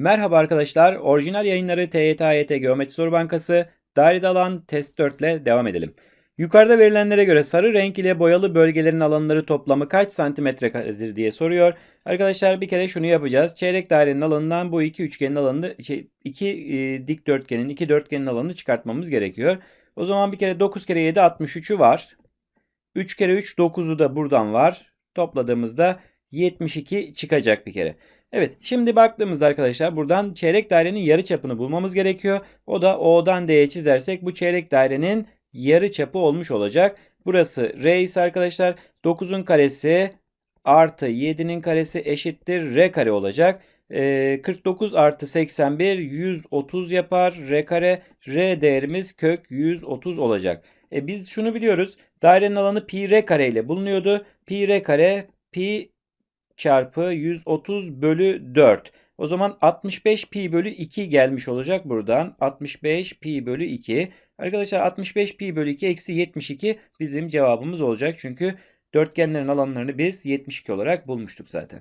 Merhaba arkadaşlar. Orijinal yayınları TYT AYT Geometri Soru Bankası dairede alan test 4 ile devam edelim. Yukarıda verilenlere göre sarı renk ile boyalı bölgelerin alanları toplamı kaç santimetre karedir diye soruyor. Arkadaşlar bir kere şunu yapacağız. Çeyrek dairenin alanından bu iki üçgenin alanını, şey, iki e, dikdörtgenin, iki dörtgenin alanını çıkartmamız gerekiyor. O zaman bir kere 9 kere 7 63'ü var. 3 kere 3 9'u da buradan var. Topladığımızda 72 çıkacak bir kere. Evet şimdi baktığımızda arkadaşlar buradan çeyrek dairenin yarı çapını bulmamız gerekiyor. O da O'dan D'ye çizersek bu çeyrek dairenin yarı çapı olmuş olacak. Burası R ise arkadaşlar 9'un karesi artı 7'nin karesi eşittir R kare olacak. Ee, 49 artı 81 130 yapar R kare. R değerimiz kök 130 olacak. E biz şunu biliyoruz. Dairenin alanı pi R kare ile bulunuyordu. Pi R kare pi çarpı 130 bölü 4. O zaman 65 pi bölü 2 gelmiş olacak buradan. 65 pi bölü 2. Arkadaşlar 65 pi bölü 2 eksi 72 bizim cevabımız olacak. Çünkü dörtgenlerin alanlarını biz 72 olarak bulmuştuk zaten.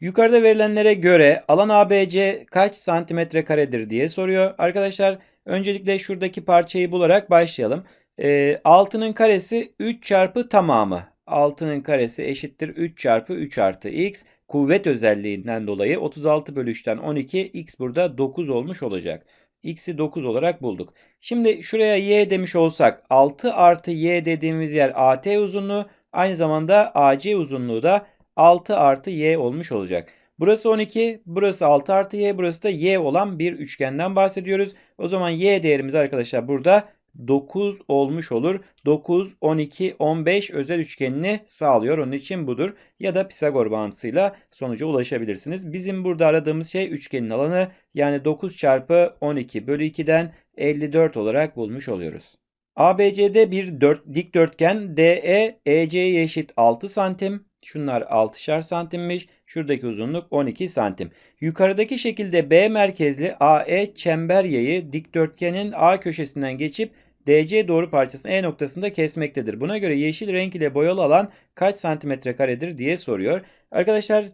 Yukarıda verilenlere göre alan ABC kaç santimetre karedir diye soruyor. Arkadaşlar öncelikle şuradaki parçayı bularak başlayalım. E, 6'nın karesi 3 çarpı tamamı. 6'nın karesi eşittir 3 çarpı 3 artı x. Kuvvet özelliğinden dolayı 36 bölü 3'ten 12 x burada 9 olmuş olacak. x'i 9 olarak bulduk. Şimdi şuraya y demiş olsak 6 artı y dediğimiz yer AT uzunluğu aynı zamanda AC uzunluğu da 6 artı y olmuş olacak. Burası 12, burası 6 artı y, burası da y olan bir üçgenden bahsediyoruz. O zaman y değerimiz arkadaşlar burada 9 olmuş olur. 9, 12, 15 özel üçgenini sağlıyor. Onun için budur. Ya da Pisagor bağıntısıyla sonuca ulaşabilirsiniz. Bizim burada aradığımız şey üçgenin alanı. Yani 9 çarpı 12 bölü 2'den 54 olarak bulmuş oluyoruz. ABC'de bir dört, dikdörtgen DE EC'ye eşit 6 santim. Şunlar 6'şar santimmiş. Şuradaki uzunluk 12 santim. Yukarıdaki şekilde B merkezli AE çember yayı dikdörtgenin A köşesinden geçip DC doğru parçasının E noktasında kesmektedir. Buna göre yeşil renk ile boyalı alan kaç santimetre karedir diye soruyor. Arkadaşlar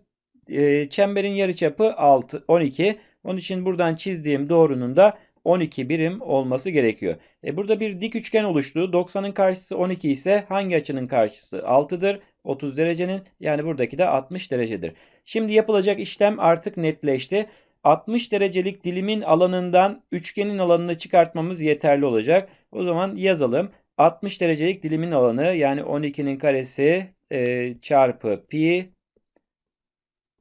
e, çemberin yarıçapı 6, 12. Onun için buradan çizdiğim doğrunun da 12 birim olması gerekiyor. E burada bir dik üçgen oluştu. 90'ın karşısı 12 ise hangi açının karşısı 6'dır? 30 derecenin yani buradaki de 60 derecedir. Şimdi yapılacak işlem artık netleşti. 60 derecelik dilimin alanından üçgenin alanını çıkartmamız yeterli olacak. O zaman yazalım. 60 derecelik dilimin alanı yani 12'nin karesi e, çarpı pi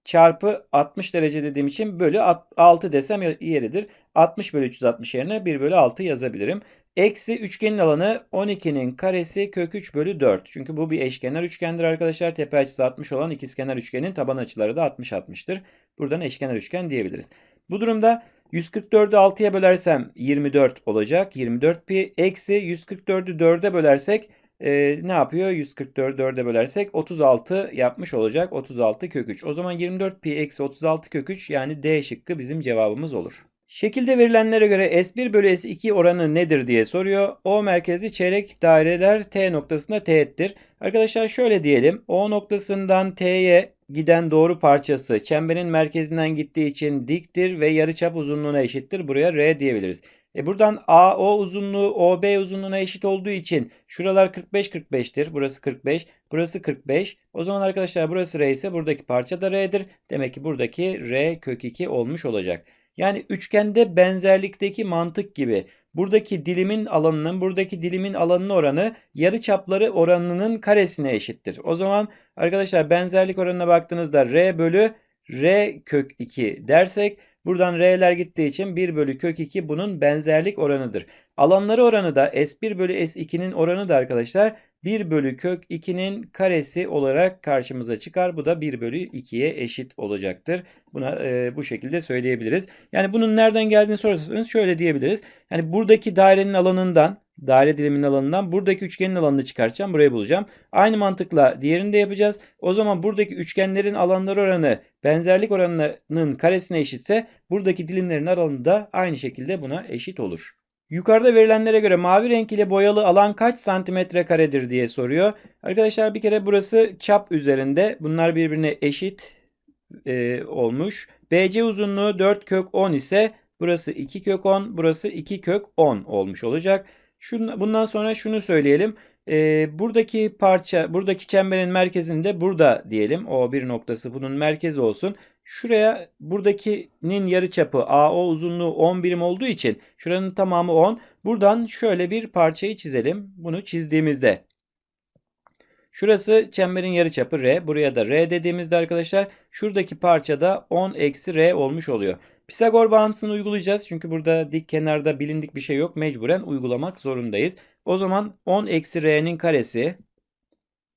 çarpı 60 derece dediğim için bölü 6 desem yeridir. 60 bölü 360 yerine 1 bölü 6 yazabilirim. Eksi üçgenin alanı 12'nin karesi kök 3 bölü 4. Çünkü bu bir eşkenar üçgendir arkadaşlar. Tepe açısı 60 olan ikizkenar üçgenin taban açıları da 60-60'tır. Buradan eşkenar üçgen diyebiliriz. Bu durumda 144'ü 6'ya bölersem 24 olacak. 24 pi eksi 144'ü 4'e bölersek e, ne yapıyor? 144'ü 4'e bölersek 36 yapmış olacak. 36 kök 3. O zaman 24 pi eksi 36 kök 3 yani D şıkkı bizim cevabımız olur. Şekilde verilenlere göre S1 bölü S2 oranı nedir diye soruyor. O merkezli çeyrek daireler T noktasında teğettir. Arkadaşlar şöyle diyelim. O noktasından T'ye giden doğru parçası çemberin merkezinden gittiği için diktir ve yarıçap uzunluğuna eşittir. Buraya R diyebiliriz. E buradan AO uzunluğu OB uzunluğuna eşit olduğu için şuralar 45 45'tir. Burası 45, burası 45. O zaman arkadaşlar burası R ise buradaki parça da R'dir. Demek ki buradaki R kök 2 olmuş olacak. Yani üçgende benzerlikteki mantık gibi buradaki dilimin alanının buradaki dilimin alanının oranı yarı çapları oranının karesine eşittir. O zaman arkadaşlar benzerlik oranına baktığınızda R bölü R kök 2 dersek buradan R'ler gittiği için 1 bölü kök 2 bunun benzerlik oranıdır. Alanları oranı da S1 bölü S2'nin oranı da arkadaşlar 1 bölü kök 2'nin karesi olarak karşımıza çıkar. Bu da 1 bölü 2'ye eşit olacaktır. Buna e, bu şekilde söyleyebiliriz. Yani bunun nereden geldiğini sorarsanız şöyle diyebiliriz. Yani buradaki dairenin alanından daire diliminin alanından buradaki üçgenin alanını çıkartacağım. Burayı bulacağım. Aynı mantıkla diğerini de yapacağız. O zaman buradaki üçgenlerin alanları oranı benzerlik oranının karesine eşitse buradaki dilimlerin alanı da aynı şekilde buna eşit olur. Yukarıda verilenlere göre mavi renk ile boyalı alan kaç santimetre karedir diye soruyor. Arkadaşlar bir kere burası çap üzerinde. Bunlar birbirine eşit e, olmuş. BC uzunluğu 4 kök 10 ise burası 2 kök 10, burası 2 kök 10 olmuş olacak. Şun, bundan sonra şunu söyleyelim. Ee, buradaki parça, buradaki çemberin merkezinde burada diyelim. O bir noktası bunun merkezi olsun. Şuraya buradakinin yarıçapı AO uzunluğu 10 birim olduğu için şuranın tamamı 10. Buradan şöyle bir parçayı çizelim. Bunu çizdiğimizde Şurası çemberin yarıçapı R. Buraya da R dediğimizde arkadaşlar şuradaki parçada 10 eksi R olmuş oluyor. Pisagor bağıntısını uygulayacağız. Çünkü burada dik kenarda bilindik bir şey yok. Mecburen uygulamak zorundayız. O zaman 10 eksi R'nin karesi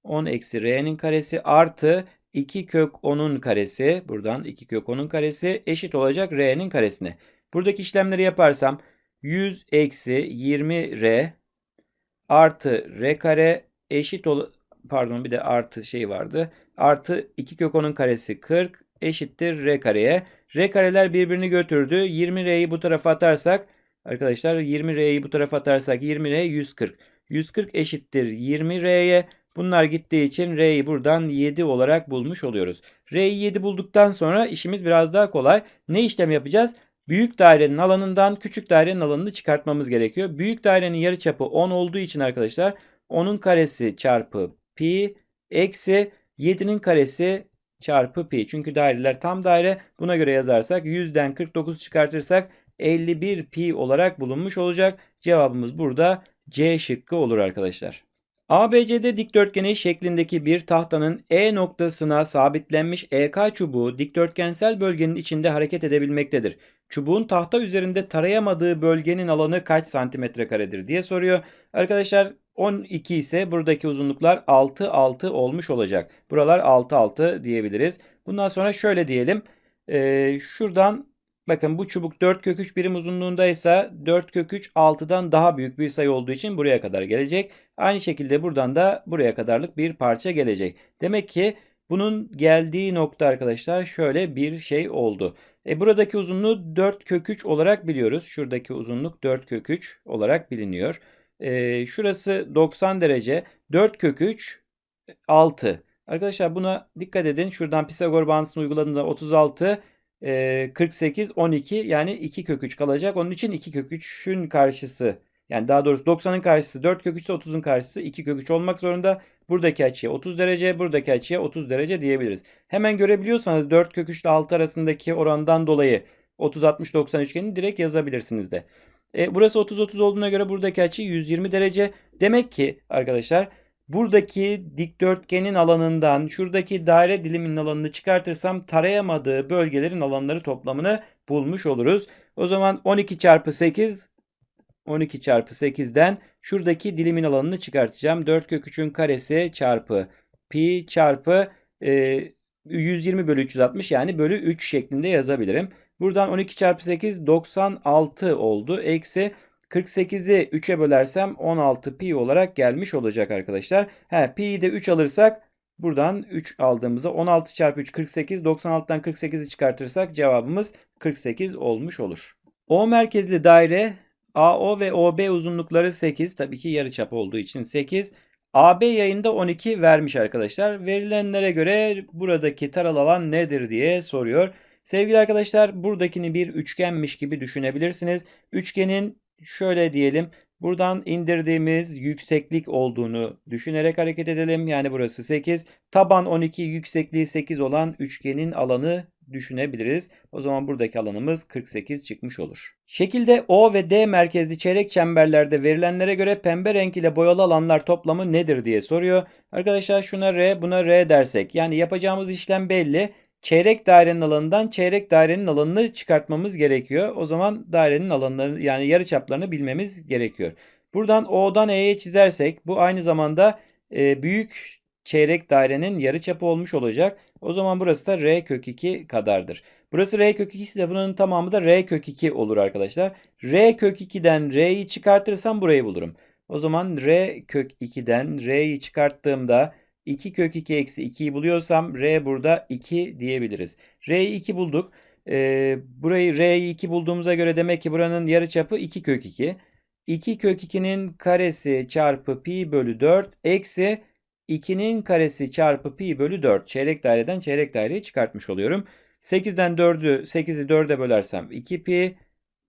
10 eksi R'nin karesi artı 2 kök 10'un karesi buradan 2 kök 10'un karesi eşit olacak R'nin karesine. Buradaki işlemleri yaparsam 100 eksi 20 R artı R kare eşit ol pardon bir de artı şey vardı. Artı 2 kök 10'un karesi 40 eşittir R kareye. R kareler birbirini götürdü. 20R'yi bu tarafa atarsak arkadaşlar 20R'yi bu tarafa atarsak 20R 140. 140 eşittir 20R'ye. Bunlar gittiği için R'yi buradan 7 olarak bulmuş oluyoruz. R'yi 7 bulduktan sonra işimiz biraz daha kolay. Ne işlem yapacağız? Büyük dairenin alanından küçük dairenin alanını çıkartmamız gerekiyor. Büyük dairenin yarıçapı 10 olduğu için arkadaşlar 10'un karesi çarpı pi eksi 7'nin karesi çarpı pi. Çünkü daireler tam daire. Buna göre yazarsak 100'den 49 çıkartırsak 51 pi olarak bulunmuş olacak. Cevabımız burada C şıkkı olur arkadaşlar. ABCD dikdörtgeni şeklindeki bir tahtanın E noktasına sabitlenmiş EK çubuğu dikdörtgensel bölgenin içinde hareket edebilmektedir. Çubuğun tahta üzerinde tarayamadığı bölgenin alanı kaç santimetre karedir diye soruyor. Arkadaşlar 12 ise buradaki uzunluklar 6 6 olmuş olacak. Buralar 6 6 diyebiliriz. Bundan sonra şöyle diyelim. Ee, şuradan bakın bu çubuk 4 kök 3 birim uzunluğundaysa 4 kök 3 6'dan daha büyük bir sayı olduğu için buraya kadar gelecek. Aynı şekilde buradan da buraya kadarlık bir parça gelecek. Demek ki bunun geldiği nokta arkadaşlar şöyle bir şey oldu. E buradaki uzunluğu 4 kök 3 olarak biliyoruz. Şuradaki uzunluk 4 kök 3 olarak biliniyor. E, şurası 90 derece. 4 kök 3 6. Arkadaşlar buna dikkat edin. Şuradan Pisagor bağıntısını uyguladığında 36 e, 48 12 yani 2 kök 3 kalacak. Onun için 2 kök 3'ün karşısı yani daha doğrusu 90'ın karşısı 4 kök 3 ise 30'un karşısı 2 kök 3 olmak zorunda. Buradaki açıya 30 derece, buradaki açıya 30 derece diyebiliriz. Hemen görebiliyorsanız 4 kök 3 ile 6 arasındaki orandan dolayı 30-60-90 üçgenini direkt yazabilirsiniz de. E, burası 30-30 olduğuna göre buradaki açı 120 derece. Demek ki arkadaşlar buradaki dikdörtgenin alanından şuradaki daire diliminin alanını çıkartırsam tarayamadığı bölgelerin alanları toplamını bulmuş oluruz. O zaman 12 çarpı 8 12 çarpı 8'den şuradaki dilimin alanını çıkartacağım. 4 kök 3'ün karesi çarpı pi çarpı e, 120 bölü 360 yani bölü 3 şeklinde yazabilirim. Buradan 12 çarpı 8 96 oldu. Eksi 48'i 3'e bölersem 16 pi olarak gelmiş olacak arkadaşlar. He, pi'yi de 3 alırsak buradan 3 aldığımızda 16 çarpı 3 48. 96'dan 48'i çıkartırsak cevabımız 48 olmuş olur. O merkezli daire AO ve OB uzunlukları 8. Tabii ki yarıçap olduğu için 8. AB yayında 12 vermiş arkadaşlar. Verilenlere göre buradaki taral alan nedir diye soruyor. Sevgili arkadaşlar buradakini bir üçgenmiş gibi düşünebilirsiniz. Üçgenin şöyle diyelim buradan indirdiğimiz yükseklik olduğunu düşünerek hareket edelim. Yani burası 8. Taban 12 yüksekliği 8 olan üçgenin alanı düşünebiliriz. O zaman buradaki alanımız 48 çıkmış olur. Şekilde O ve D merkezli çeyrek çemberlerde verilenlere göre pembe renk ile boyalı alanlar toplamı nedir diye soruyor. Arkadaşlar şuna R buna R dersek yani yapacağımız işlem belli çeyrek dairenin alanından çeyrek dairenin alanını çıkartmamız gerekiyor. O zaman dairenin alanları yani yarı çaplarını bilmemiz gerekiyor. Buradan O'dan E'ye çizersek bu aynı zamanda e, büyük çeyrek dairenin yarı çapı olmuş olacak. O zaman burası da R kök 2 kadardır. Burası R kök 2 ise bunun tamamı da R kök 2 olur arkadaşlar. R kök 2'den R'yi çıkartırsam burayı bulurum. O zaman R kök 2'den R'yi çıkarttığımda 2 kök 2 eksi 2'yi buluyorsam R burada 2 diyebiliriz. R'yi 2 bulduk. Ee, burayı R'yi 2 bulduğumuza göre demek ki buranın yarıçapı 2 kök 2. 2 kök 2'nin karesi çarpı pi bölü 4 eksi 2'nin karesi çarpı pi bölü 4. Çeyrek daireden çeyrek daireyi çıkartmış oluyorum. 8'den 4'ü 8'i 4'e bölersem 2 pi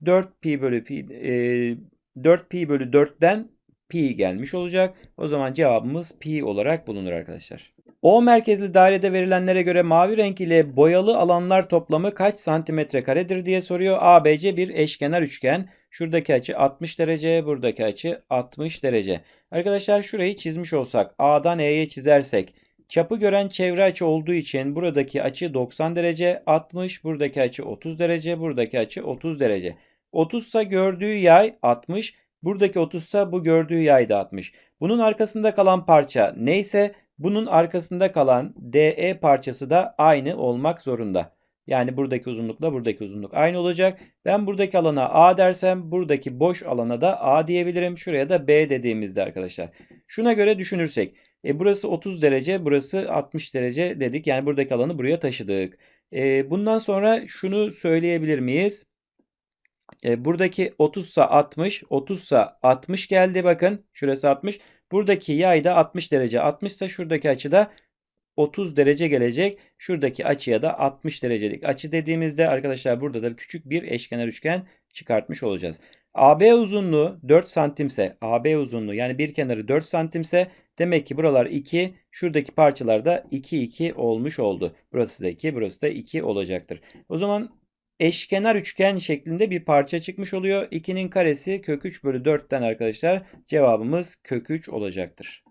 4 pi bölü pi e, 4 pi bölü 4'ten pi gelmiş olacak. O zaman cevabımız pi olarak bulunur arkadaşlar. O merkezli dairede verilenlere göre mavi renk ile boyalı alanlar toplamı kaç santimetre karedir diye soruyor. ABC bir eşkenar üçgen. Şuradaki açı 60 derece, buradaki açı 60 derece. Arkadaşlar şurayı çizmiş olsak, A'dan E'ye çizersek, çapı gören çevre açı olduğu için buradaki açı 90 derece, 60, buradaki açı 30 derece, buradaki açı 30 derece. 30 ise gördüğü yay 60, buradaki 30 ise bu gördüğü yay da 60. Bunun arkasında kalan parça neyse bunun arkasında kalan DE parçası da aynı olmak zorunda. Yani buradaki uzunlukla buradaki uzunluk aynı olacak. Ben buradaki alana A dersem buradaki boş alana da A diyebilirim. Şuraya da B dediğimizde arkadaşlar. Şuna göre düşünürsek. E burası 30 derece, burası 60 derece dedik. Yani buradaki alanı buraya taşıdık. E, bundan sonra şunu söyleyebilir miyiz? E, buradaki 30 sa 60, 30 sa 60 geldi bakın. Şurası 60. Buradaki yay da 60 derece. 60 ise şuradaki açı da 30 derece gelecek. Şuradaki açıya da 60 derecelik açı dediğimizde arkadaşlar burada da küçük bir eşkenar üçgen çıkartmış olacağız. AB uzunluğu 4 santimse AB uzunluğu yani bir kenarı 4 santimse demek ki buralar 2 şuradaki parçalar da 2 2 olmuş oldu. Burası da 2 burası da 2 olacaktır. O zaman eşkenar üçgen şeklinde bir parça çıkmış oluyor. 2'nin karesi kök 3 bölü 4'ten arkadaşlar cevabımız kök 3 olacaktır.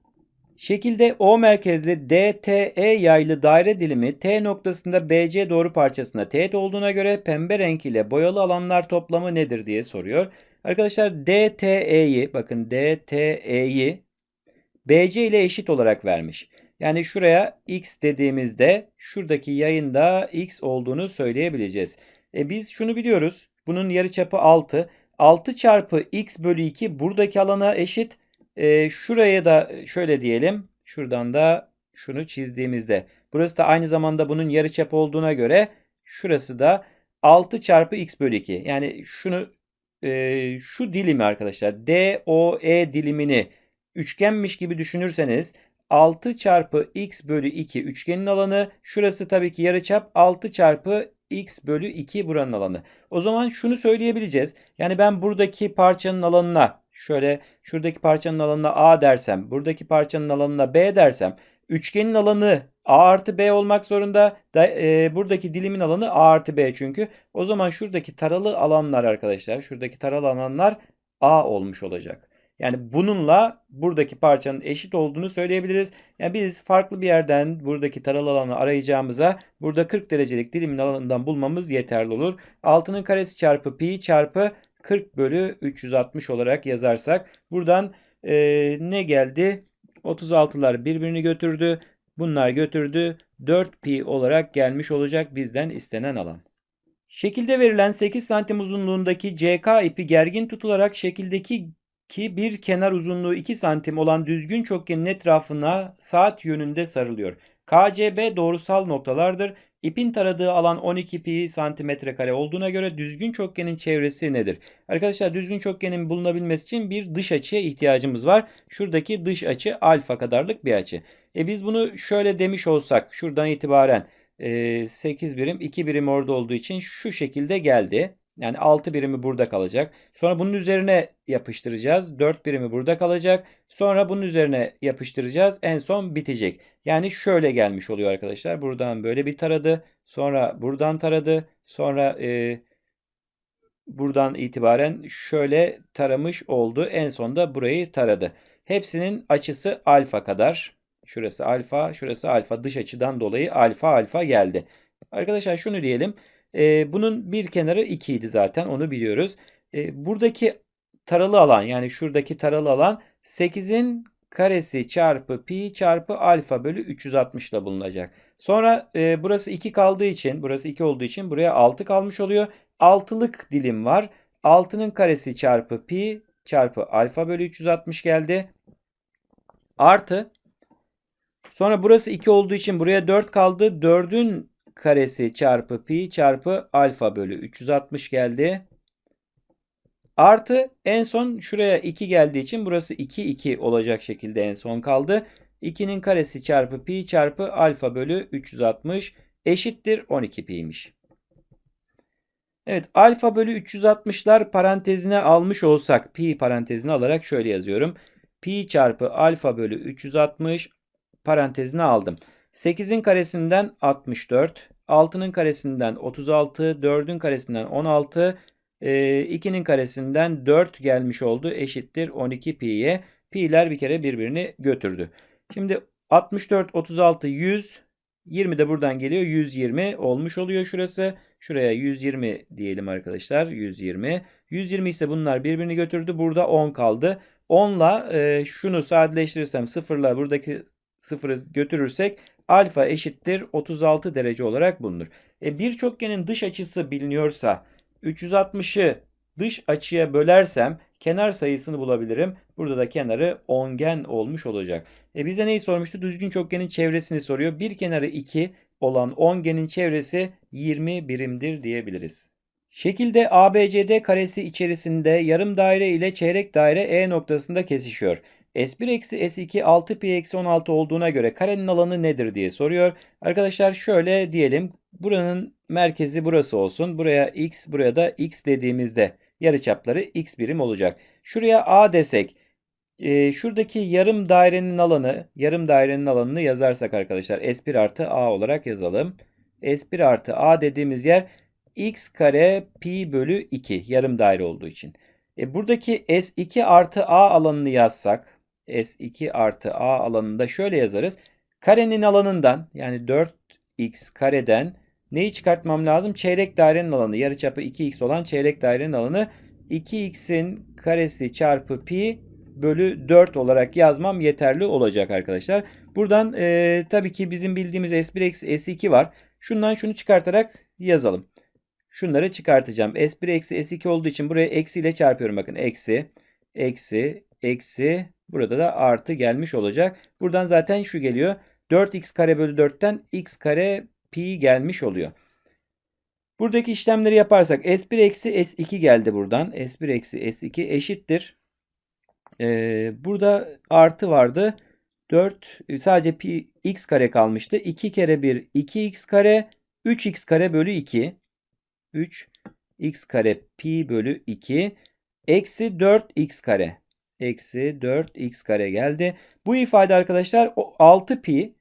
Şekilde O merkezli DTE yaylı daire dilimi T noktasında BC doğru parçasına teğet olduğuna göre pembe renk ile boyalı alanlar toplamı nedir diye soruyor. Arkadaşlar DTE'yi bakın DTE'yi BC ile eşit olarak vermiş. Yani şuraya x dediğimizde şuradaki yayında x olduğunu söyleyebileceğiz. E biz şunu biliyoruz. Bunun yarıçapı 6. 6 çarpı x bölü 2 buradaki alana eşit. E, şuraya da şöyle diyelim. Şuradan da şunu çizdiğimizde. Burası da aynı zamanda bunun yarıçapı olduğuna göre şurası da 6 çarpı x bölü 2. Yani şunu e, şu dilimi arkadaşlar DOE dilimini üçgenmiş gibi düşünürseniz 6 çarpı x bölü 2 üçgenin alanı. Şurası tabii ki yarıçap 6 çarpı x bölü 2 buranın alanı. O zaman şunu söyleyebileceğiz. Yani ben buradaki parçanın alanına şöyle şuradaki parçanın alanına a dersem buradaki parçanın alanına b dersem üçgenin alanı a artı b olmak zorunda. Da, e, buradaki dilimin alanı a artı b çünkü. O zaman şuradaki taralı alanlar arkadaşlar şuradaki taralı alanlar a olmuş olacak. Yani bununla buradaki parçanın eşit olduğunu söyleyebiliriz. Yani biz farklı bir yerden buradaki taralı alanı arayacağımıza burada 40 derecelik dilimin alanından bulmamız yeterli olur. 6'nın karesi çarpı pi çarpı 40 bölü 360 olarak yazarsak buradan e, ne geldi? 36'lar birbirini götürdü. Bunlar götürdü. 4 pi olarak gelmiş olacak bizden istenen alan. Şekilde verilen 8 santim uzunluğundaki CK ipi gergin tutularak şekildeki ki bir kenar uzunluğu 2 santim olan düzgün çokgenin etrafına saat yönünde sarılıyor. KCB doğrusal noktalardır. İpin taradığı alan 12 pi santimetre kare olduğuna göre düzgün çokgenin çevresi nedir? Arkadaşlar düzgün çokgenin bulunabilmesi için bir dış açıya ihtiyacımız var. Şuradaki dış açı alfa kadarlık bir açı. E biz bunu şöyle demiş olsak şuradan itibaren e, 8 birim 2 birim orada olduğu için şu şekilde geldi. Yani 6 birimi burada kalacak. Sonra bunun üzerine yapıştıracağız. 4 birimi burada kalacak. Sonra bunun üzerine yapıştıracağız. En son bitecek. Yani şöyle gelmiş oluyor arkadaşlar. Buradan böyle bir taradı. Sonra buradan taradı. Sonra e, buradan itibaren şöyle taramış oldu. En sonda burayı taradı. Hepsinin açısı alfa kadar. Şurası alfa, şurası alfa. Dış açıdan dolayı alfa alfa geldi. Arkadaşlar şunu diyelim. E, bunun bir kenarı 2 idi zaten onu biliyoruz. E, buradaki taralı alan yani şuradaki taralı alan 8'in karesi çarpı pi çarpı alfa bölü 360 ile bulunacak. Sonra e, burası 2 kaldığı için burası 2 olduğu için buraya 6 kalmış oluyor. 6'lık dilim var. 6'nın karesi çarpı pi çarpı alfa bölü 360 geldi. Artı sonra burası 2 olduğu için buraya 4 kaldı. 4'ün karesi çarpı pi çarpı alfa bölü 360 geldi. Artı en son şuraya 2 geldiği için burası 2 2 olacak şekilde en son kaldı. 2'nin karesi çarpı pi çarpı alfa bölü 360 eşittir 12 pi'ymiş. Evet alfa bölü 360'lar parantezine almış olsak pi parantezine alarak şöyle yazıyorum. Pi çarpı alfa bölü 360 parantezine aldım. 8'in karesinden 64, 6'nın karesinden 36, 4'ün karesinden 16, 2'nin karesinden 4 gelmiş oldu eşittir 12 pi'ye. Pi'ler bir kere birbirini götürdü. Şimdi 64, 36, 100, 20 de buradan geliyor. 120 olmuş oluyor şurası. Şuraya 120 diyelim arkadaşlar. 120. 120 ise bunlar birbirini götürdü. Burada 10 kaldı. 10 ile şunu sadeleştirirsem 0 ile buradaki 0'ı götürürsek alfa eşittir 36 derece olarak bulunur. E, bir çokgenin dış açısı biliniyorsa 360'ı dış açıya bölersem kenar sayısını bulabilirim. Burada da kenarı ongen olmuş olacak. E bize neyi sormuştu? Düzgün çokgenin çevresini soruyor. Bir kenarı 2 olan ongenin çevresi 20 birimdir diyebiliriz. Şekilde ABCD karesi içerisinde yarım daire ile çeyrek daire E noktasında kesişiyor. S1 eksi S2 6 pi eksi 16 olduğuna göre karenin alanı nedir diye soruyor. Arkadaşlar şöyle diyelim. Buranın merkezi burası olsun. Buraya x, buraya da x dediğimizde yarıçapları x birim olacak. Şuraya a desek e, şuradaki yarım dairenin alanı, yarım dairenin alanını yazarsak arkadaşlar S1 artı A olarak yazalım. S1 artı A dediğimiz yer x kare pi bölü 2 yarım daire olduğu için. E, buradaki S2 artı A alanını yazsak S2 artı A alanında şöyle yazarız. Karenin alanından yani 4x kareden neyi çıkartmam lazım? Çeyrek dairenin alanı yarıçapı 2x olan çeyrek dairenin alanı 2x'in karesi çarpı pi bölü 4 olarak yazmam yeterli olacak arkadaşlar. Buradan e, tabii ki bizim bildiğimiz S1 eksi S2 var. Şundan şunu çıkartarak yazalım. Şunları çıkartacağım. S1 eksi S2 olduğu için buraya eksi ile çarpıyorum. Bakın eksi, eksi, eksi. Burada da artı gelmiş olacak. Buradan zaten şu geliyor. 4x kare bölü 4'ten x kare pi gelmiş oluyor. Buradaki işlemleri yaparsak S1 eksi S2 geldi buradan. S1 eksi S2 eşittir. Ee, burada artı vardı. 4 sadece pi x kare kalmıştı. 2 kere 1 2x kare 3x kare bölü 2. 3 x kare pi bölü 2 eksi 4x kare. Eksi 4x kare geldi. Bu ifade arkadaşlar 6 pi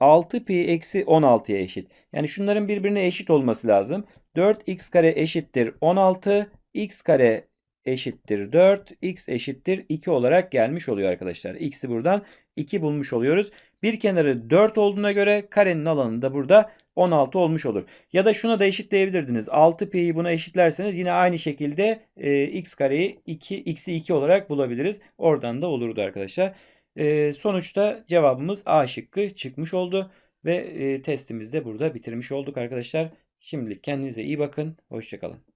6 pi eksi 16'ya eşit. Yani şunların birbirine eşit olması lazım. 4x kare eşittir 16. x kare eşittir 4. x eşittir 2 olarak gelmiş oluyor arkadaşlar. x'i buradan 2 bulmuş oluyoruz. Bir kenarı 4 olduğuna göre karenin alanı da burada 16 olmuş olur. Ya da şuna da eşitleyebilirdiniz. 6 pi'yi buna eşitlerseniz yine aynı şekilde e, x kareyi 2 x'i 2 olarak bulabiliriz. Oradan da olurdu arkadaşlar. E, sonuçta cevabımız A şıkkı çıkmış oldu. Ve e, testimizi de burada bitirmiş olduk arkadaşlar. Şimdilik kendinize iyi bakın. Hoşçakalın.